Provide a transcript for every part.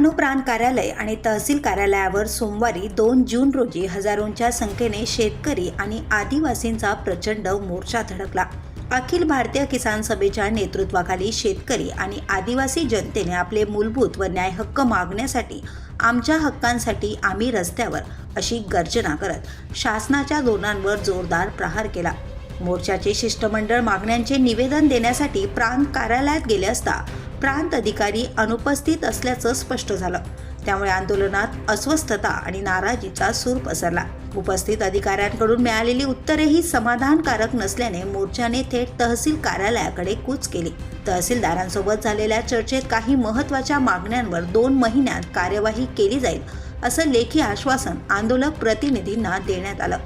डहाणू कार्यालय आणि तहसील कार्यालयावर सोमवारी दोन जून रोजी हजारोंच्या संख्येने शेतकरी आणि आदिवासींचा प्रचंड मोर्चा धडकला. अखिल भारतीय किसान सभेच्या नेतृत्वाखाली शेतकरी आणि आदिवासी जनतेने आपले मूलभूत व न्याय हक्क मागण्यासाठी आमच्या हक्कांसाठी आम्ही रस्त्यावर अशी गर्जना करत शासनाच्या धोरणांवर जोरदार प्रहार केला. मोर्चाचे शिष्टमंडळ मागण्यांचे निवेदन देण्यासाठी प्रांत कार्यालयात गेले असता प्रांत अधिकारी अनुपस्थित असल्याचं स्पष्ट झालं. त्यामुळे आंदोलनात अस्वस्थता आणि नाराजीचा सूर पसरला. उपस्थित अधिकाऱ्यांकडून मिळालेली उत्तरेही समाधानकारक नसल्याने मोर्चाने थेट तहसील कार्यालयाकडे कूच केली. तहसीलदारांसोबत झालेल्या चर्चेत काही महत्त्वाच्या मागण्यांवर दोन महिन्यात कार्यवाही केली जाईल असं लेखी आश्वासन आंदोलक प्रतिनिधींना देण्यात आलं.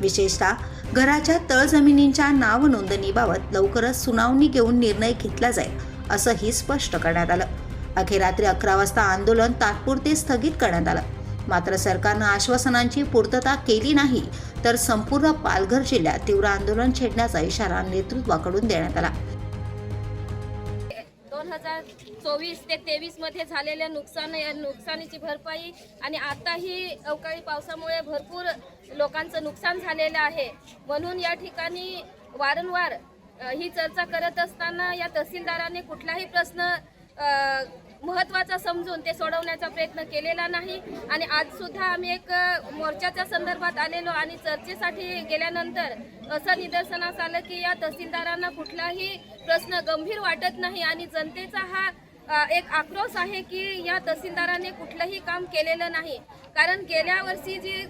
विशेषतः घराच्या तळजमिनींच्या नाव नोंदणीबाबत लवकरच सुनावणी घेऊन निर्णय घेतला जाईल. असंही स्पष्ट करण्यात आलं. अखेर रात्री अकरा वाजता आंदोलन तात्पुरते स्थगित करण्यात आलं. मात्र सरकारनं आश्वासनांची पूर्तता केली नाही तर संपूर्ण पालघर जिल्ह्यात तीव्र आंदोलन छेडण्याचा इशारा नेतृत्वाकडून देण्यात आला. दोन हजार चोवीस ते तेवीसमध्ये झालेल्या नुकसान नुकसानीची भरपाई आणि आताही अवकाळी पावसामुळे भरपूर लोकांचं नुकसान झालेलं आहे. म्हणून या ठिकाणी वारंवार ही चर्चा करत असताना या तहसीलदाराने कुठलाही प्रश्न महत्त्वाचा समजून ते सोडवण्याचा प्रयत्न केलेला नाही. आणि आज सुद्धा आम्ही एक मोर्चाच्या संदर्भात आलेलो आणि चर्चेसाठी गेल्यानंतर असं निदर्शनास आलं की या तहसीलदारांना कुठलाही प्रश्न गंभीर वाटत नाही आणि जनतेचा हा एक आक्रोश आहे की या तहसीलदाराने कुठलंही काम केलेलं नाही. कारण गेल्या वर्षी जी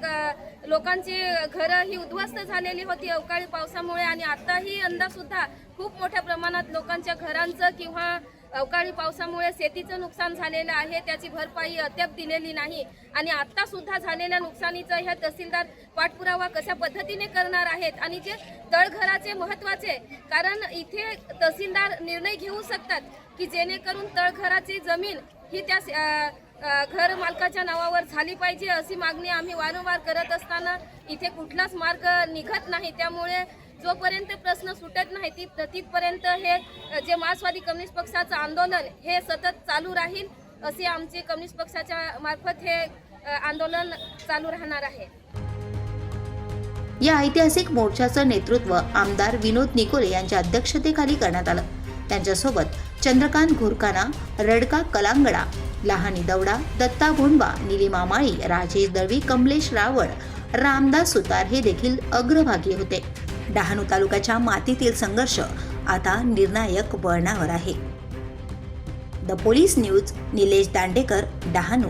लोकांची घरं ही उद्ध्वस्त झालेली होती अवकाळी पावसामुळे आणि आताही यंदासुद्धा खूप मोठ्या प्रमाणात लोकांच्या घरांचं किंवा अवकाळी पावसामुळे शेतीचं नुकसान झालेलं आहे त्याची भरपाई अद्याप दिलेली नाही आणि आत्तासुद्धा झालेल्या नुकसानीचं ह्या तहसीलदार पाठपुरावा कशा पद्धतीने करणार आहेत आणि जे तळघराचे महत्त्वाचे कारण इथे तहसीलदार निर्णय घेऊ शकतात की जेणेकरून तळघराची जमीन ही त्या घर मालकाच्या नावावर झाली पाहिजे अशी मागणी आम्ही वारंवार करत असताना इथे कुठलाच मार्ग निघत नाही. त्यामुळे जोपर्यंत प्रश्न सुटत नाही ती तिथपर्यंत हे जे मार्क्सवादी कम्युनिस्ट पक्षाचं आंदोलन हे सतत चालू राहील असे आमचे कम्युनिस्ट पक्षाच्या मार्फत हे आंदोलन चालू राहणार आहे. या ऐतिहासिक मोर्चाचं नेतृत्व आमदार विनोद निकोले यांच्या अध्यक्षतेखाली करण्यात आलं. त्यांच्यासोबत चंद्रकांत घोरकाना रडका कलांगडा लहानी दवडा दत्ता भोंडवा निलिमा माळी राजेश दळवी कमलेश रावळ रामदास सुतार हे देखील अग्रभागी होते. डहाणू तालुक्याच्या मातीतील संघर्ष आता निर्णायक वळणावर आहे. The police news Nilesh Dandekar Dahanu.